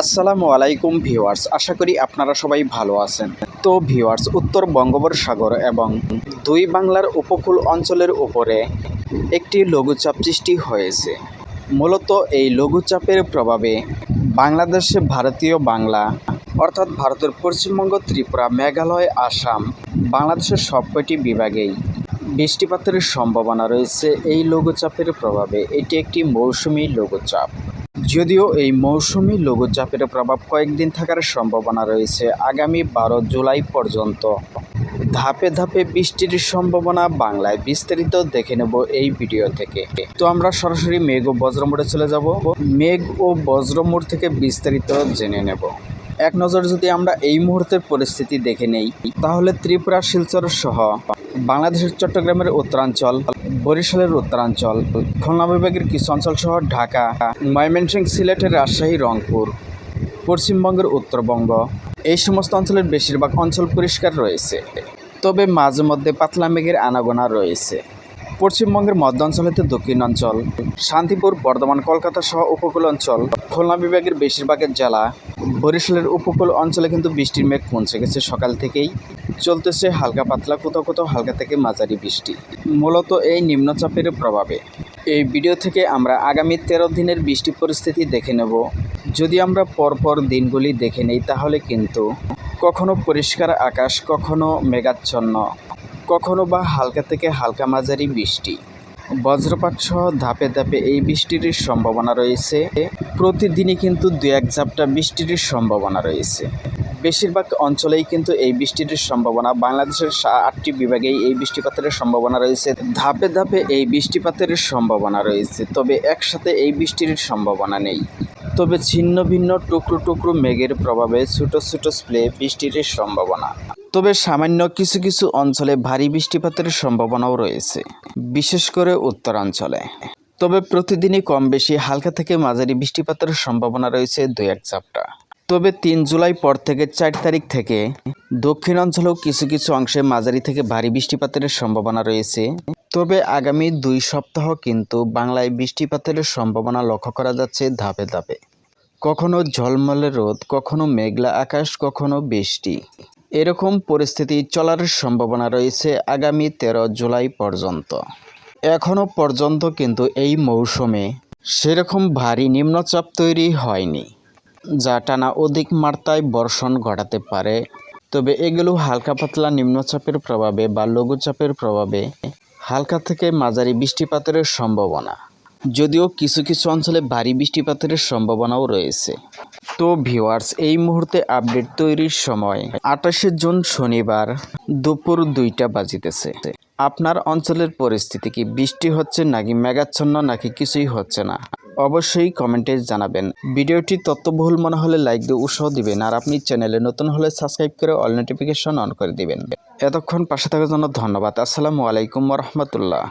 আসসালামু আলাইকুম ভিওয়ার্স আশা করি আপনারা সবাই ভালো আছেন। তো ভিওয়ার্স উত্তর বঙ্গোপসাগর এবং দুই বাংলার উপকূল অঞ্চলের উপরে একটি লঘুচাপ সৃষ্টি হয়েছে। মূলত এই লঘুচাপের প্রভাবে বাংলাদেশে, ভারতীয় বাংলা, অর্থাৎ ভারতের পশ্চিমবঙ্গ, ত্রিপুরা, মেঘালয়, আসাম, বাংলাদেশের সবকটি বিভাগেই বৃষ্টিপাতের সম্ভাবনা রয়েছে। এই লঘুচাপের প্রভাবে এটি একটি মৌসুমি লঘুচাপ। যদিও এই মৌসুমি লঘুচাপের প্রভাব কয়েকদিন থাকার সম্ভাবনা রয়েছে আগামী বারো জুলাই পর্যন্ত। ধাপে ধাপে বৃষ্টির সম্ভাবনা বাংলায় বিস্তারিত দেখে নেব এই ভিডিও থেকে। তো আমরা সরাসরি মেঘ ও বজ্রমোড়ে চলে যাব। মেঘ ও বজ্রমোড় থেকে বিস্তারিত জেনে নেব। এক নজর যদি আমরা এই মুহূর্তের পরিস্থিতি দেখে নেই, তাহলে ত্রিপুরা, শিলচর সহ বাংলাদেশের চট্টগ্রামের উত্তরাঞ্চল, বরিশালের উত্তরাঞ্চল, খুলনা বিভাগের কিছু অঞ্চল ঢাকা ময়মনসিংহ সিলেটের রাজশাহী, রংপুর, পশ্চিমবঙ্গের উত্তরবঙ্গ। এই সমস্ত অঞ্চলের বেশিরভাগ অঞ্চল পরিষ্কার রয়েছে। তবে মাঝে মধ্যে পাতলা মেঘের আনাগোনা রয়েছে। পশ্চিমবঙ্গের মধ্য অঞ্চল হতে দক্ষিণ অঞ্চল, শান্তিপুর, বর্ধমান, কলকাতা সহ উপকূল অঞ্চল, খুলনা বিভাগের বেশিরভাগের জেলা বরিশালের উপকূল অঞ্চলে কিন্তু বৃষ্টির মেঘ পৌঁছে গেছে সকাল থেকেই। চলতেছে হালকা পাতলা, কোথাও কোথাও হালকা থেকে মাঝারি বৃষ্টি। মূলত এই নিম্নচাপের প্রভাবে। এই ভিডিও থেকে আমরা আগামী তেরো দিনের বৃষ্টি পরিস্থিতি দেখে নেব। যদি আমরা পরপর দিনগুলি দেখে নেই, তাহলে কিন্তু কখনো পরিষ্কার আকাশ, কখনো মেঘাচ্ছন্ন, কখনো বা হালকা থেকে হালকা মাঝারি বৃষ্টি। বজ্রপাত সহ ধাপে ধাপে এই বৃষ্টির সম্ভাবনা রয়েছে। প্রতিদিনই কিন্তু দু এক ঝাপটা বৃষ্টির সম্ভাবনা রয়েছে। বেশিরভাগ অঞ্চলেই কিন্তু এই বৃষ্টির সম্ভাবনা, বাংলাদেশের আটটি বিভাগেই এই বৃষ্টিপাতের সম্ভাবনা রয়েছে। ধাপে ধাপে এই বৃষ্টিপাতের সম্ভাবনা রয়েছে, তবে একসাথে এই বৃষ্টির সম্ভাবনা নেই। তবে ছিন্ন ভিন্ন টুকরো টুকরো মেঘের প্রভাবে ছোট ছোট স্প্লে বৃষ্টির সম্ভাবনা। তবে সামান্য কিছু কিছু অঞ্চলে ভারী বৃষ্টিপাতের সম্ভাবনাও রয়েছে, বিশেষ করে উত্তরাঞ্চলে। তবে প্রতিদিনই কম বেশি হালকা থেকে মাঝারি বৃষ্টিপাতের সম্ভাবনা রয়েছে দু এক চাপটা। তবে তিন জুলাই পর থেকে চার তারিখ থেকে দক্ষিণাঞ্চলেও কিছু কিছু অংশে মাঝারি থেকে ভারী বৃষ্টিপাতের সম্ভাবনা রয়েছে। তবে আগামী দুই সপ্তাহ কিন্তু বাংলায় বৃষ্টিপাতের সম্ভাবনা লক্ষ্য করা যাচ্ছে ধাপে ধাপে। কখনো ঝলমলে রোদ, কখনো মেঘলা আকাশ, কখনো বৃষ্টি। এরকম পরিস্থিতি চলার সম্ভাবনা রয়েছে আগামী তেরো জুলাই পর্যন্ত। এখনও পর্যন্ত কিন্তু এই মৌসুমে সেরকম ভারী নিম্নচাপ তৈরি হয়নি, যা টানা অধিক মাত্রায় বর্ষণ ঘটাতে পারে। তবে এগুলো হালকা পাতলা নিম্নচাপের প্রভাবে বা লঘুচাপের প্রভাবে হালকা থেকে মাঝারি বৃষ্টিপাতের সম্ভাবনা। যদিও কিছু কিছু অঞ্চলে ভারী বৃষ্টিপাতের সম্ভাবনাও রয়েছে। তো ভিওয়ার্স এই মুহূর্তে আপডেট তৈরির সময়। আঠাশে জুন শনিবার দুপুর দুইটা বাজিতেছে। আপনার অঞ্চলের পরিস্থিতি কি? বৃষ্টি হচ্ছে নাকি মেঘাচ্ছন্ন নাকি কিছুই হচ্ছে না? অবশ্যই কমেন্টে জানাবেন। ভিডিওটি তথ্যবহুল মনে হলে লাইক দিয়ে উৎসাহ দিবেন আর আপনি চ্যানেলে নতুন হলে সাবস্ক্রাইব করে অল নোটিফিকেশন অন করে দিবেন। এতক্ষণ পাশে থাকার জন্য ধন্যবাদ। আসসালামু আলাইকুম রহমতুল্লাহ।